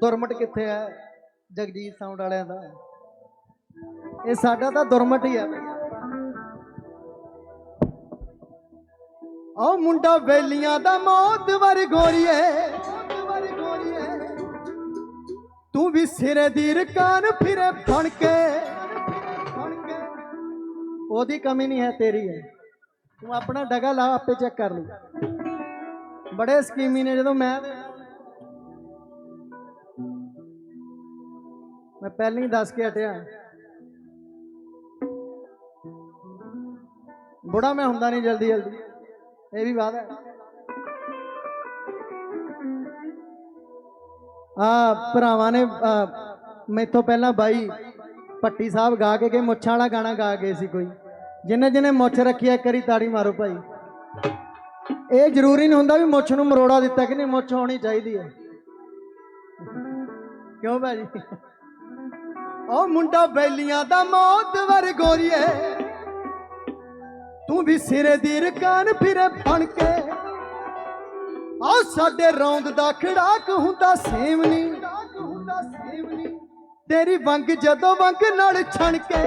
ਦੁਰਮਟ ਕਿੱਥੇ ਹੈ ਜਗਜੀਤ ਸਾਊਂਡ ਵਾਲਿਆਂ ਦਾ। ਇਹ ਸਾਡਾ ਤਾਂ ਦੁਰਮਟ ਹੀ ਹੈ ਓ ਮੁੰਡਾ ਵੇਲੀਆਂ ਦਾ ਮੌਤ ਵਰ ਗੋਰੀਏ। ਤੂੰ ਵੀ ਸਿਰੇ ਦੀ ਰਕਾਨ ਫਿਰੇ ਫਣ ਕੇ ਉਹਦੀ ਕਮੀ ਨਹੀਂ ਹੈ ਤੇਰੀ ਹੈ ਤੂੰ ਆਪਣਾ ਡਗਾ ਲਾ, ਆਪੇ ਚੈੱਕ ਕਰ ਲਈ। ਬੜੇ ਸਕੀਮੀ ਨੇ ਜਦੋਂ ਮੈਂ ਮੈਂ ਪਹਿਲਾਂ ਹੀ ਦੱਸ ਕੇ ਹਟਿਆ। ਬੁੜਾ ਮੈਂ ਹੁੰਦਾ ਨਹੀਂ ਜਲਦੀ ਜਲਦੀ। ਇਹ ਵੀ ਬਾਤ ਹੈ। ਆ ਭਰਾਵਾਂ ਨੇ ਆ, ਮੈਥੋਂ ਪਹਿਲਾਂ ਬਾਈ ਪੱਟੀ ਸਾਹਿਬ ਗਾ ਕੇ ਗਏ ਮੁੱਛਾਂ ਵਾਲਾ ਗਾਣਾ ਗਾ ਗਏ ਸੀ ਕੋਈ। ਜਿਨੇ ਜਿਨੇ ਮੁੱਛ ਰੱਖੀ ਹੈ, ਕਰੀ ਤਾੜੀ ਮਾਰੋ ਭਾਈ। ਇਹ ਜ਼ਰੂਰੀ ਨਹੀਂ ਹੁੰਦਾ ਵੀ ਮੁੱਛ ਨੂੰ ਮਰੋੜਾ ਦਿੱਤਾ ਕਿ ਨਹੀਂ ਮੁੱਛ ਹੋਣੀ ਚਾਹੀਦੀ ਹੈ। ਕਿਉਂ ਭਾਜੀ? ਉਹ ਮੁੰਡਾ ਬੈਲੀਆਂ ਦਾ ਮੌਤ ਵਰ ਗੋਰੀਏ। ਤੂੰ ਵੀ ਸਿਰੇ ਦੀ ਰਕਾਨ ਫਿਰੇ ਬਣ ਕੇ। ਆ ਸਾਡੇ ਰੌਂਦ ਦਾ ਖੜਾਕ ਹੁੰਦਾ ਸੇਵਨੀ। ਤੇਰੀ ਵੰਗ ਜਦੋਂ ਵੰਗ ਨਾਲ ਛਣ ਕੇ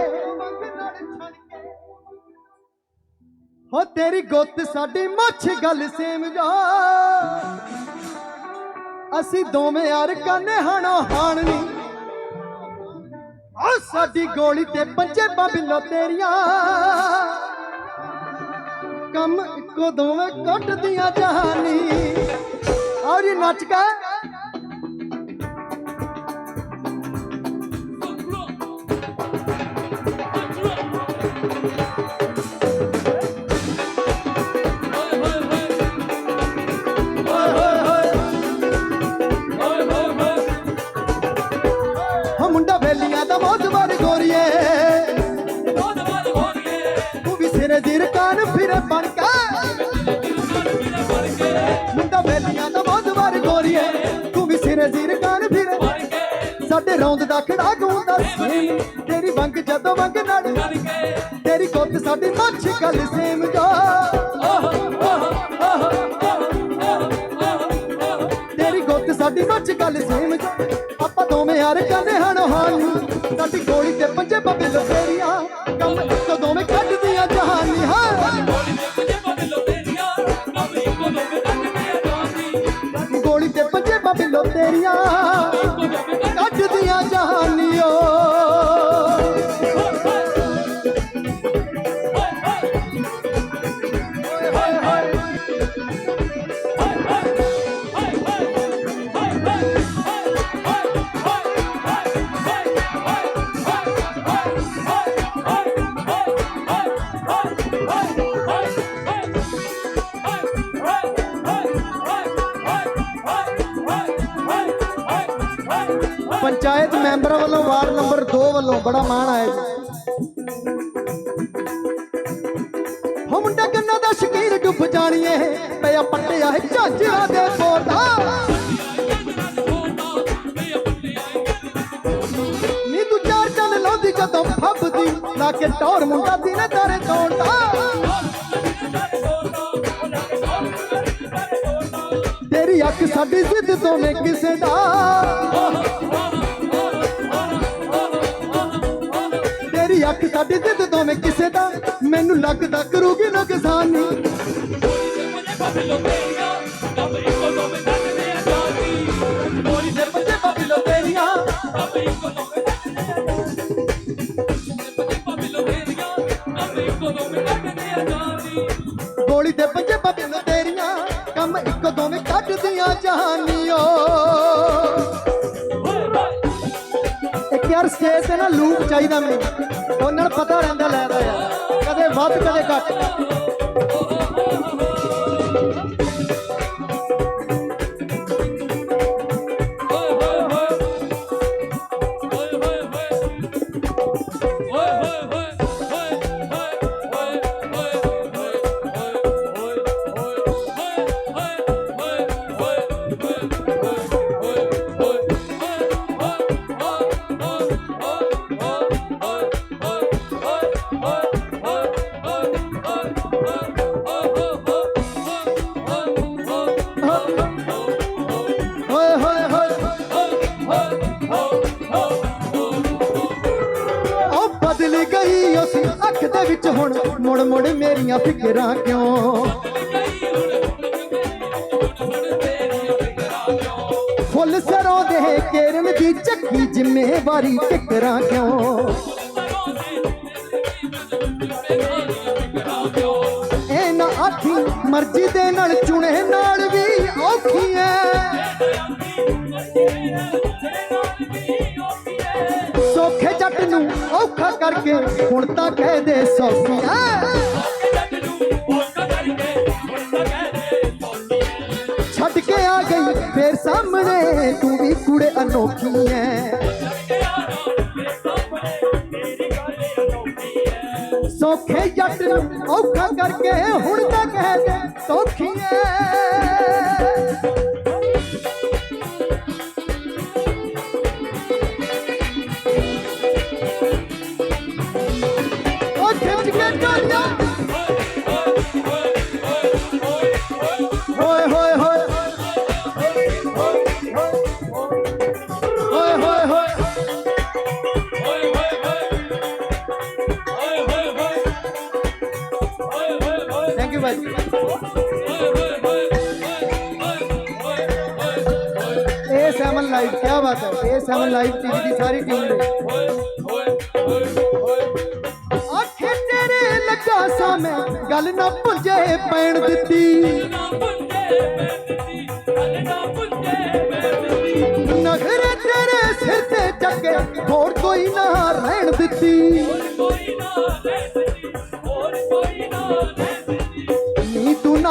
ਹੋ ਤੇਰੀ ਗੁੱਤ ਸਾਡੀ ਮੁੱਛ ਗੱਲ ਸੇਮ ਜਾ। ਅਸੀਂ ਦੋਵੇਂ ਯਾਰ ਕਾਨੇ ਹਾਣੋ ਹਾਣਨੀ। ਆ ਸਾਡੀ ਗੋਲੀ ਤੇ ਪੰਜੇ ਬੰਬਿਲੋ ਤੇਰੀਆਂ। ਕੰਮ ਇੱਕੋ ਦੋਵੇਂ ਕੱਟਦੀਆਂ ਜਹਾਨੀ। ਔਰ ਨੱਚ ਕੇ ਸਿਰੇ ਦੀ ਰਕਾਨ ਫਿਰੇ ਬਣ ਕੇ। ਮੁੰਡਾ ਵੇਲੀਆਂ ਦਾ ਮੌਤ ਮਾਰ ਗੋਰੀਏ ਤੂੰ ਵੀ ਸਿਰੇ ਦੀ ਰਕਾਨ ਫਿਰੇ। ਸਾਡੇ ਰੌਂਦ ਦਾ ਖੜਾ ਗੂੰਦਾ ਸੇਮ ਤੇਰੀ ਵੰਗ ਜਦੋਂ ਵੰਗ ਨੜ ਤੇਰੀ ਗੁੱਤ ਸਾਡੀ ਮੱਛ ਗੱਲ ਸੇਮ ਜਾ। ਤੇਰੀ ਗੁੱਤ ਸਾਡੀ ਮੱਛ ਗੱਲ ਸੇਮ ਜਾ। ਆਪਾਂ ਦੋਵੇਂ ਯਾਰ ਕਾਨੇ ਹਨ ਹਾਨੀ ਸਾਡੀ ਗੋਲੀ ਤੇ ਪੰਜੇ ਬੱਬੇ ਲਫੇਰੀਆਂ। ਪੰਚਾਇਤ ਮੈਂਬਰਾਂ ਵੱਲੋਂ ਵਾਰਡ ਨੰਬਰ 2 ਵੱਲੋਂ ਬੜਾ ਮਾਣ ਆਇਆ ਜੀ। ਹੋ ਮੁੰਡਾ ਕੰਨਾਂ ਦਾ ਸ਼ਕੀਰ ਡੁੱਬ ਜਾਣੀਏ। ਪਿਆ ਪੱਟਿਆ ਹੈ ਝਾਂਜਰਾਂ ਦੇ ਬੋਰਦਾ ਨੀ ਤੂੰ ਚਾਰ ਚੰਨ ਲਾਉਂਦੀ ਜਦੋਂ ਫੱਬਦੀ। ਲਾ ਕੇ ਟੌਰ ਮੁੰਡਾ ਦਿਨੇ ਤਾਰੇ ਤੋੜਦਾ ਤੇਰੀ ਅੱਖ ਸਾਡੀ ਜ਼ਿੱਦ ਤੋਂ ਨੇ ਕਿਸੇ ਦਾ। ਤੇਰੀ ਅੱਖ ਸਾਡੀ ਜ਼ਿੱਦ ਤੋਂ ਕਿਸੇ ਦਾ ਮੈਨੂੰ ਲੱਗਦਾ ਕਰੂਗੀ ਨੁਕਸਾਨੀ ਗੋਲੀ ਦੇ ਪੰਜੇ ਬਾਬਿਲੋ ਤੇਰੀਆਂ ਗੋਲੀ ਦੇ ਪੰਜੇ ਬਾਬਿਲੋ ਤੇਰੀਆਂ, ਕੰਮ ਇੱਕੋ ਦੋਵੇਂ ਕੱਢਦੀਆਂ ਜਹਾਨੀਓ। ਇੱਕ ਯਾਰ ਸਟੇਜ ਤੇ ਨਾ ਲੂਪ ਚਾਹੀਦਾ ਮੈਨੂੰ। ਉਹਨਾਂ ਨੂੰ ਪਤਾ ਰਹਿੰਦਾ ਲੈਦਾ ਯਾਰ। ਕਦੇ ਵੱਧ ਕਦੇ ਘੱਟ। ਜ਼ਿੰਮੇਵਾਰੀ ਟਿਕਰਾਂ ਕਿਉਂ? ਇਹ ਨਾ ਆਖੀ ਮਰਜ਼ੀ ਦੇ ਨਾਲ ਚੁਣੇ ਨਾਲ ਵੀ ਔਖੀ ਐ। ਸੋਖੇ ਜੱਟ ਨੂੰ ਔਖਾ ਕਰਕੇ ਹੁਣ ਤਾਂ ਕਹਿ ਦੇ ਸੌਖੀ ਐ। ਛੱਡ ਕੇ ਆ ਗਈ ਫੇਰ ਸਾਹਮਣੇ, ਤੂੰ ਵੀ ਕੁੜੇ ਅਨੋਖੀ ਐ। ਔਖੇ ਜੱਟ ਨੂੰ ਔਖਾ ਕਰਕੇ ਹੁਣ ਤਾਂ ਕਹਿ ਦੇ ਸੌਖੀ ਥੈਂਕ ਯੂ ਭਾਈ ਇਹ ਸੈਵਨ ਲਾਈਵ ਕੀ ਬਾਤ ਹੈ ਇਹ ਸੈਵਨ ਲਾਈਵ ਟੀਵੀ ਦੀ ਸਾਰੀ ਟੀਮ ਦੇ ਆਖੇ ਤੇਰੇ ਲੱਗਾ ਸਾਂ ਮੈਂ ਗੱਲ ਨਾ ਪੁੰਜੇ ਪੈਣ ਦਿੱਤੀ ਨਗਰ ਤੇਰੇ ਸਿਰ ਤੇ ਚੱਕੇ ਹੋਰ ਕੋਈ ਨਾ ਰਹਿਣ ਦਿੱਤੀ ਨੀ ਤੂੰ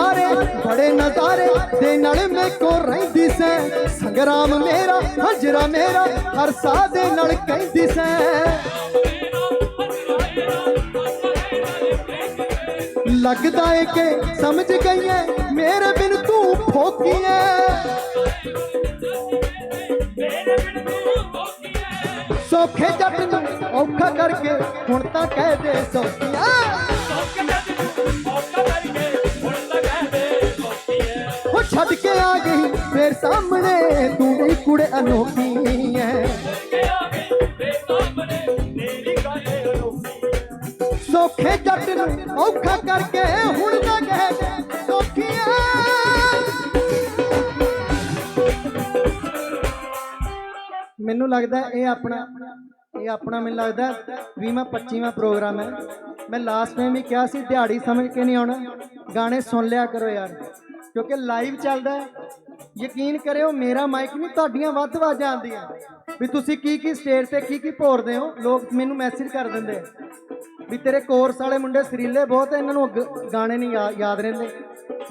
ਨਾਰੇ ਬੜੇ ਨਜ਼ਾਰੇ ਦੇ ਨਾਲ ਮੇ ਕੋ ਰਹਿੰਦੀ ਸੈਂ। ਸੰਗਰਾਮ ਮੇਰਾ, ਹੰਜਰਾ ਮੇਰਾ, ਹਰ ਸਾਹ ਦੇ ਨਾਲ ਕਹਿੰਦੀ ਸੈਂ। ਲੱਗਦਾ ਏ ਕਿ ਸਮਝ ਗਈ ਐ ਮੇਰੇ ਬਿਨ ਤੂੰ ਫੋਕੀ ਐ ਸੋਖੇ ਜੱਟ ਨੂੰ ਔਖਾ ਕਰਕੇ ਹੁਣ ਤਾਂ ਕਹਿ ਦੇ ਸੌਖੀਆਂ। ਉਹ ਸਾਹਮਣੇ ਤੂੰ ਵੀ ਕੁੜੇ ਅਨੋਖੀ ਐ। ਸੋਖੇ ਜੱਟ ਨੂੰ ਔਖਾ ਕਰਕੇ ਹੁਣ ਤਾਂ ਕਹਿ ਦੇ ਮੈਨੂੰ ਲੱਗਦਾ ਇਹ ਆਪਣਾ ਇਹ ਆਪਣਾ ਮੈਨੂੰ ਲੱਗਦਾ 20ਵਾਂ 25ਵਾਂ ਪ੍ਰੋਗਰਾਮ ਹੈ। ਮੈਂ ਲਾਸਟ ਟਾਈਮ ਵੀ ਕਿਹਾ ਸੀ, ਦਿਹਾੜੀ ਸਮਝ ਕੇ ਨਹੀਂ ਆਉਣਾ। ਗਾਣੇ ਸੁਣ ਲਿਆ ਕਰੋ ਯਾਰ, ਕਿਉਂਕਿ ਲਾਈਵ ਚੱਲਦਾ ਯਕੀਨ ਕਰਿਓ, ਮੇਰਾ ਮਾਈਕ ਨਹੀਂ ਤੁਹਾਡੀਆਂ ਵੱਧ ਆਵਾਜ਼ਾਂ ਆਉਂਦੀਆਂ। ਵੀ ਤੁਸੀਂ ਕੀ ਕੀ ਸਟੇਜ ਤੇ ਕੀ ਕੀ ਭੋਰਦੇ ਹੋ? ਲੋਕ ਮੈਨੂੰ ਮੈਸੇਜ ਕਰ ਦਿੰਦੇ। ਵੀ ਤੇਰੇ ਕੋਰਸ ਵਾਲੇ ਮੁੰਡੇ ਸਰੀਲੇ ਬਹੁਤ ਇਹਨਾਂ ਨੂੰ ਗਾਣੇ ਨਹੀਂ ਯਾਦ ਰਹਿੰਦੇ।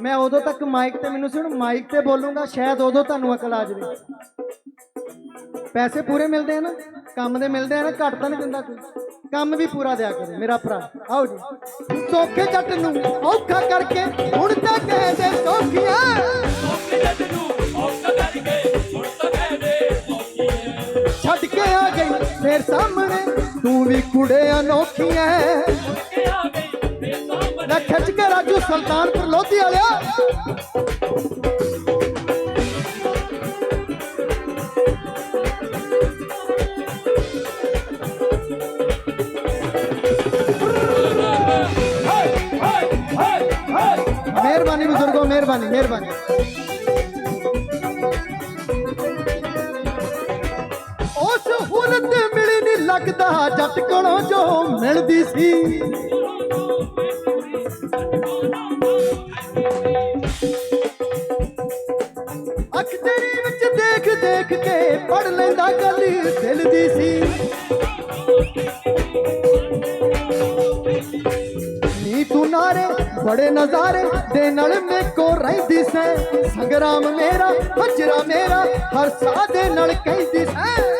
ਮੈਂ ਉਦੋਂ ਤੱਕ ਮਾਈਕ ਤੇ ਮੈਨੂੰ ਸੁਣ ਮਾਈਕ ਤੇ ਬੋਲੂੰਗਾ, ਸ਼ਾਇਦ ਉਦੋਂ ਤੁਹਾਨੂੰ ਅਕਲ ਆ ਜਾਵੇ। ਪੈਸੇ ਪੂਰੇ ਮਿਲਦੇ ਆ ਨਾ? ਕੰਮ ਦੇ ਮਿਲਦੇ ਆ ਨਾ? ਘੱਟ ਤਾਂ ਨਹੀਂ ਦਿੰਦਾ ਕੋਈ। ਕੰਮ ਵੀ ਪੂਰਾ ਦਿਆ ਕਰੋ, ਮੇਰਾ ਭਰਾ। ਆਓ ਜੀ। ਸੋਖੇ ਜੱਟ ਨੂੰ ਔਖਾ ਕਰਕੇ ਹੁਣ ਤਾਂ ਕਹਿ ਦੇ ਸੋਖੀਆਂ। ਛੱਡ ਕੇ ਆ ਗਈ ਫੇਰ ਸਾਹਮਣੇ ਤੂੰ ਵੀ ਕੁੜੇ ਅਨੋਖੀ ਐ। ਲੈ ਖਿੱਚ ਕੇ ਰਾਜੂ ਸੁਲਤਾਨਪੁਰ ਲੋਧੀ ਵਾਲਿਆ। ਮਿਹਰਬਾਨੀ ਬਜ਼ੁਰਗੋ ਮਿਹਰਬਾਨੀ ਮਿਹਰਬਾਨੀ। ਮਿਲੀ ਜੱਟ ਕੋਲੋਂ ਜੋ ਮਿਲਦੀ ਸੀ। ਅੱਖ ਤੇਰੀ ਵਿੱਚ ਦੇਖ ਦੇਖ ਕੇ ਪੜ ਲੈਂਦਾ ਗੱਲ ਦਿਲ ਦੀ ਸੀ। ਨੀ ਤੂੰ ਨਾਰੇ, ਬੜੇ ਨਜ਼ਾਰੇ ਦੇ ਨਾਲ ਮੇਕੋ ਰਹਿੰਦੀ ਸੈਂ। ਸੰਗਰਾਮ ਮੇਰਾ, ਹਜਰਾ ਮੇਰਾ, ਹਰ ਸਾਹ ਦੇ ਨਾਲ ਕਹਿੰਦੀ ਸੈਂ।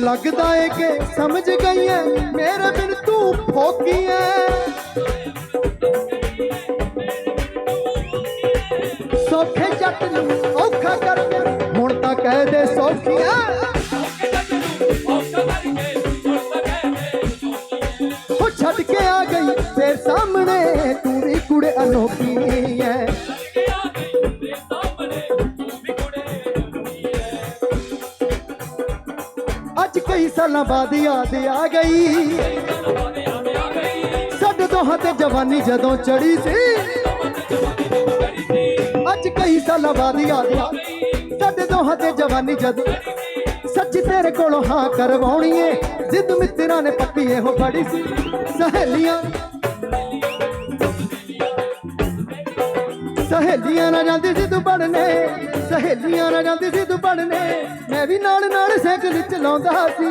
ਲੱਗਦਾ ਏ ਕਿ ਸਮਝ ਗਈ ਐ ਮੇਰੇ ਬਿਨ ਤੂੰ ਫੋਕੀ ਐ ਸੌਖੇ ਜੱਟ ਨੂੰ ਔਖਾ ਕਰਕੇ, ਹੁਣ ਤਾਂ ਕਹਿ ਦੇ ਸੌਖੀਆਂ ਉਹ ਛੱਡ ਕੇ ਆ ਗਈ ਫੇਰ ਸਾਹਮਣੇ ਤੂੰ ਵੀ ਕੁੜੇ ਅਨੋਖੀ। ਸਾਲਾਂ ਸਾਲਾਂ ਬਾਅਦ ਯਾਦ ਆ ਗਈ। ਸਾਡੇ ਦੋਹਾਂ ਤੇ ਜਵਾਨੀ ਜਦੋਂ ਚੜੀ ਸੀ, ਅੱਜ ਕਈ ਸਾਲਾਂ ਬਾਅਦ ਯਾਦ ਆ ਸਾਡੇ ਦੋਹਾਂ ਤੇ ਜਵਾਨੀ ਜਦੋਂ ਸੱਚ ਤੇਰੇ ਕੋਲੋਂ ਹਾਂ ਕਰਵਾਉਣੀ ਏ ਜਿੱਦ ਮਿੱਤਰਾਂ ਨੇ ਪੱਕੀ ਇਹੋ ਫੜੀ ਸੀ। ਸਹੇਲੀਆਂ ਸਹੇਲੀਆਂ ਨਾ ਜਾਂਦੀ ਸੀ ਤੂੰ ਪੜਨੇ ਸਹੇਲੀਆਂ ਨਾ ਜਾਂਦੀ ਸੀ ਤੂੰ ਪੜਨੇ ਮੈਂ ਵੀ ਨਾਲ ਨਾਲ ਸਾਈਕਲ ਚਲਾਉਂਦਾ ਸੀ।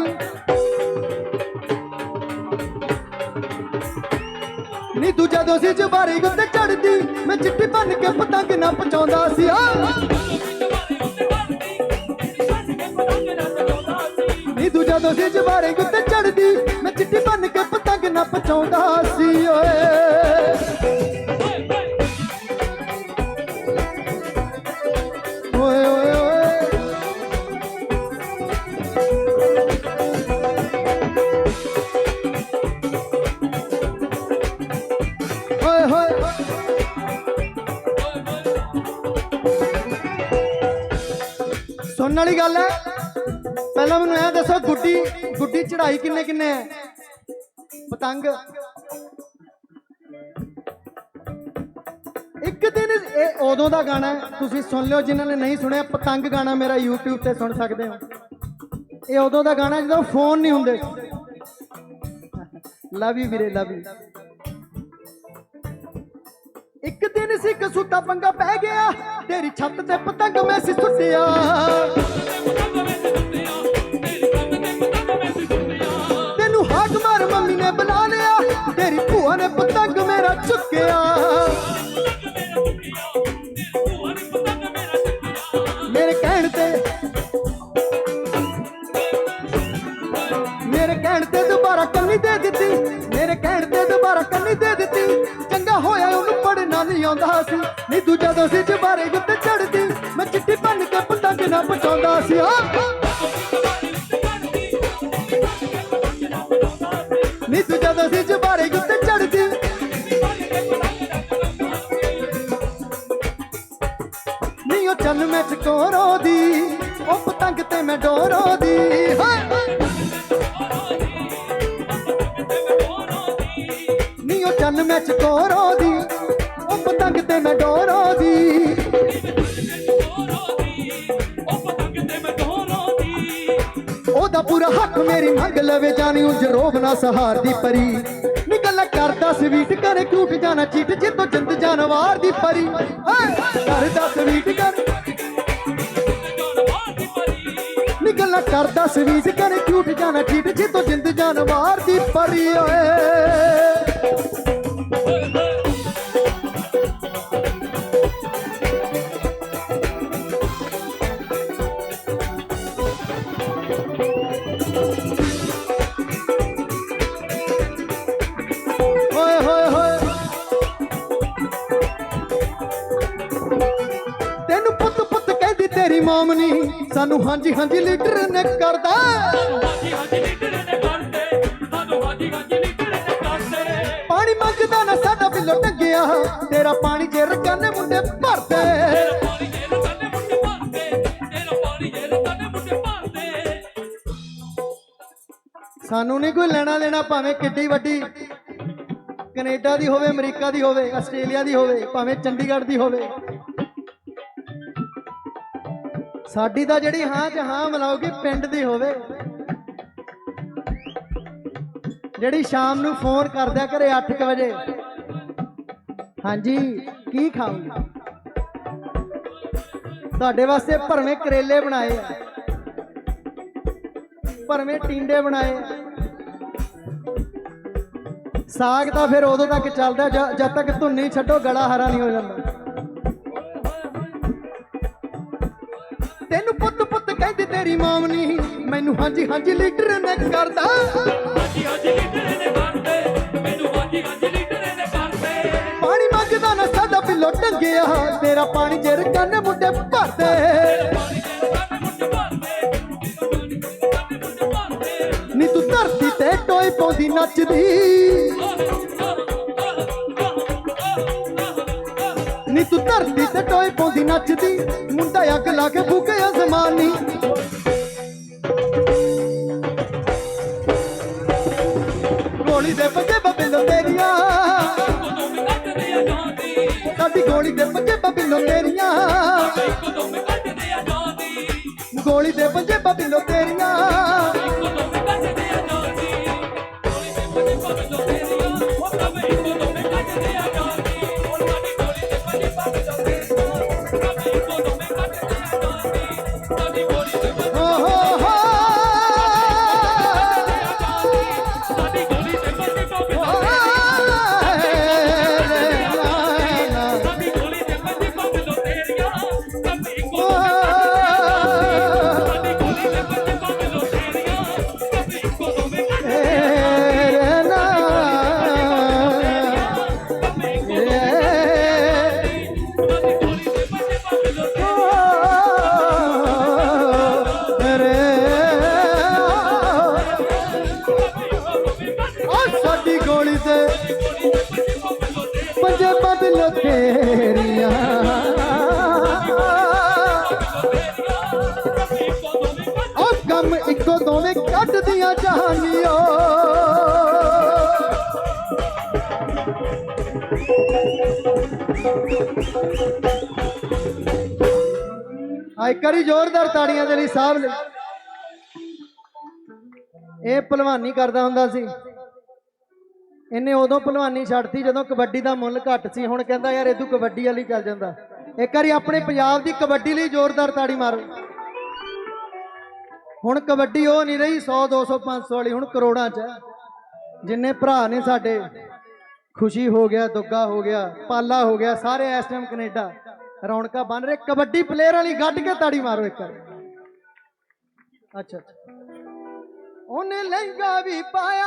ਨੀ ਤੂੰ ਜਦੋਂ ਸੀ ਜਵਾਰੀ ਉੱਤੇ ਚੜਦੀ। ਮੈਂ ਚਿੱਟੀ ਬਣ ਕੇ ਪਤੰਗ ਨਾ ਪਚਾਉਂਦਾ ਸੀ। ਆ ਨੀ ਤੂੰ ਜਦੋਂ ਸੀ ਜਵਾਰੀ ਉੱਤੇ ਚੜਦੀ। ਸੁਣਨ ਵਾਲੀ ਗੱਲ ਹੈ। ਪਹਿਲਾਂ ਮੈਨੂੰ ਇਹ ਦੱਸੋ, ਗੁੱਡੀ ਗੁੱਡੀ ਚੜਾਈ ਕਿੰਨੇ ਕਿੰਨੇ ਹੈ? ਪਤੰਗ। ਇੱਕ ਦਿਨ ਇਹ ਉਦੋਂ ਦਾ ਗਾਣਾ ਤੁਸੀਂ ਸੁਣ ਲਿਓ, ਜਿਨ੍ਹਾਂ ਨੇ ਨਹੀਂ ਸੁਣਿਆ, ਪਤੰਗ ਗਾਣਾ ਮੇਰਾ YouTube ਤੇ ਸੁਣ ਸਕਦੇ ਹੋ। ਇਹ ਉਦੋਂ ਦਾ ਗਾਣਾ ਜਦੋਂ ਫੋਨ ਨਹੀਂ ਹੁੰਦੇ। ਲਵ ਯੂ ਵੀਰੇ ਲਵ ਯੂ ਇੱਕ ਦਿਨ ਸੀ ਕਸੂਤਾ ਪੰਗਾ ਪੈ ਗਿਆ, ਤੇਰੀ ਛੱਤ ਤੇ ਪਤੰਗ ਮੈਂ ਸੀ ਸੁੱਟਿਆ। ਤੈਨੂੰ ਹਾਕ ਮਾਰ ਮੰਮੀ ਨੇ ਬੁਲਾ ਲਿਆ, ਤੇਰੀ ਭੂਆ ਨੇ ਪਤੰਗ ਮੇਰਾ ਚੁੱਕਿਆ। ਪੜਨਾ ਸੀ ਨਹੀਂ ਤੂੰ ਜਦੋਂ ਸੀ ਜਬਾਰੇ ਉੱਤੇ ਚੜਦੀ ਮੈਂ ਚਿੱਟੀ ਬਣ ਕੇ ਪਤੰਗ ਨਾ ਪਟਾਉਂਦਾ ਸੀ। ਆ ਨਹੀਂ ਤੂੰ ਜਦੋਂ ਸੀ ਲਵੇ ਜਾਣੀ ਉਹ ਜਰੋਬ ਨਾ ਸਹਾਰ ਦੀ ਪਰੀ। ਨੀ ਕਰਦਾ ਸਵੀਟ ਕਰੇ ਝੂਠ ਜਾਣਾ ਚੀਟ ਜਿੱਤੋ ਜਿੰਦ ਜਾਨਵਾਰ ਦੀ ਪਰੀ। ਕਰਦਾ ਸਵੀਟ ਕਰ ਨੀ ਕਰਦਾ ਸਵੀਟ ਕਰੇ ਝੂਠ ਜਾਣਾ ਚੀਟ ਜਿੱਤੋ ਜਿੰਦ ਜਾਨਵਾਰ ਦੀ ਪਰੀ, ਓਏ। ਕਹਿੰਦੀ ਤੇਰੀ ਮਾਮਨੀ ਸਾਨੂੰ ਹਾਂਜੀ ਹਾਂਜੀ ਲੀਟਰ ਨੇ ਕਰਦਾ ਪਾਣੀ ਮੰਗਦਾ ਨਾ ਸਾਡਾ ਬਿੱਲੋ ਟੰਗਿਆ ਤੇਰਾ ਪਾਣੀ ਜੇ ਰਕਾਨੇ ਮੁੰਡੇ ਭਰਦੇ। ਸਾਨੂੰ ਨਹੀਂ ਕੋਈ ਲੈਣਾ ਲੈਣਾ ਭਾਵੇਂ ਕਿੱਡੀ ਵੱਡੀ। ਕੈਨੇਡਾ ਦੀ ਹੋਵੇ ਅਮਰੀਕਾ ਦੀ ਹੋਵੇ ਆਸਟ੍ਰੇਲੀਆ ਦੀ ਹੋਵੇ ਭਾਵੇਂ ਚੰਡੀਗੜ੍ਹ ਦੀ ਹੋਵੇ। ਸਾਡੀ ਤਾਂ ਜਿਹੜੀ ਹਾਂ ਚ ਹਾਂ ਮਿਲਾਓਗੀ ਪਿੰਡ ਦੀ ਹੋਵੇ। ਜਿਹੜੀ ਸ਼ਾਮ ਨੂੰ ਫੋਨ ਕਰਦਿਆ ਕਰੇ 8 ਵਜੇ। ਹਾਂਜੀ, ਕੀ ਖਾਓਗੇ? ਤੁਹਾਡੇ ਵਾਸਤੇ ਭਰਵੇਂ ਕਰੇਲੇ ਬਣਾਏ ਆ। ਭਰਵੇਂ ਟਿੰਡੇ ਬਣਾਏ ਆ। ਸਾਗ ਤਾਂ ਫਿਰ ਉਦੋਂ ਤੱਕ ਚੱਲਦਾ, ਜ- ਜਦ ਤੱਕ ਧੁੰਨੀ ਛੱਡੋ, ਗਲਾ ਹਰਾ ਨਹੀਂ ਹੋ ਜਾਂਦਾ। ਕਹਿੰਦੀ ਤੇਰੀ ਮਾਮਨੀ ਮੈਨੂੰ ਹਾਂਜੀ ਹਾਂਜੀ ਲੀਟਰ ਨੇ ਕਰਦਾ ਪਾਣੀ ਮੰਗਦਾ ਨਾ ਸਾਡਾ ਬਿੱਲੋ ਟੰਗਿਆ ਤੇਰਾ ਪਾਣੀ ਜਰ ਕੰਨ ਮੁੰਡੇ ਭਰਦੇ। ਨੀ ਤੂੰ ਧਰਤੀ ਤੇ ਟੋਏ ਪਾਉਂਦੀ ਨੱਚਦੀ। ਧਰਤੀ ਤੇ ਟੋਏ ਪਾਉਂਦੀ, ਨੱਚਦੀ, ਮੁੰਡਾ ਅੱਗ ਲਾ ਕੇ ਫੂਕੇ ਅਸਮਾਨੀ ਗੋਲੀ ਦੇ ਬੱਜੇ ਬੱਬਿਲੋ ਤੇਰੀਆਂ। ਸਾਡੀ ਗੋਲੀ ਦੇ ਬੱਜੇ ਬੱਬਿਲੋ ਤੇਰੀਆਂ। ਗੋਲੀ ਦੇ ਬੱਜੇ ਬੱਬਿਲੋ ਤੇਰੀਆਂ। ਉਹ ਕੰਮ ਇੱਕੋ ਦੋਵੇਂ ਕੱਢਦੀਆਂ ਜਹਾਨੀਓ। ਆਈ ਕਰੀ ਜ਼ੋਰਦਾਰ ਤਾੜੀਆਂ ਦੇ ਲਈ ਸਾਹਿਬ ਲਈ ਇਹ ਭਲਵਾਨੀ ਕਰਦਾ ਹੁੰਦਾ ਸੀ। ਇਹਨੇ ਉਦੋਂ ਭਲਵਾਨੀ ਛੱਡਤੀ ਜਦੋਂ ਕਬੱਡੀ ਦਾ ਮੁੱਲ ਘੱਟ ਸੀ। ਹੁਣ ਕਹਿੰਦਾ, ਯਾਰ ਇਦੋਂ ਕਬੱਡੀ ਵਾਲੀ ਚੱਲ ਜਾਂਦਾ। ਇੱਕ ਵਾਰੀ ਆਪਣੇ ਪੰਜਾਬ ਦੀ ਕਬੱਡੀ ਲਈ ਜ਼ੋਰਦਾਰ ਤਾੜੀ ਮਾਰੋ। ਹੁਣ ਕਬੱਡੀ ਉਹ ਨਹੀਂ ਰਹੀ 100 200 500 ਵਾਲੀ, ਹੁਣ ਕਰੋੜਾਂ 'ਚ। ਜਿੰਨੇ ਭਰਾ ਨੇ ਸਾਡੇ, ਖੁਸ਼ੀ ਹੋ ਗਿਆ, ਦੁੱਗਾ ਹੋ ਗਿਆ, ਪਾਲਾ ਹੋ ਗਿਆ, ਸਾਰੇ ਇਸ ਟਾਈਮ ਕੈਨੇਡਾ ਰੌਣਕਾਂ ਬਣ ਰਹੇ। ਕਬੱਡੀ ਪਲੇਅਰ ਵਾਲੀ ਗੱਡ ਕੇ ਤਾੜੀ ਮਾਰੋ ਇੱਕ ਵਾਰੀ। ਅੱਛਾ ਅੱਛਾ। ਉਹਨੇ ਲਹਿੰਗਾ ਵੀ ਪਾਇਆ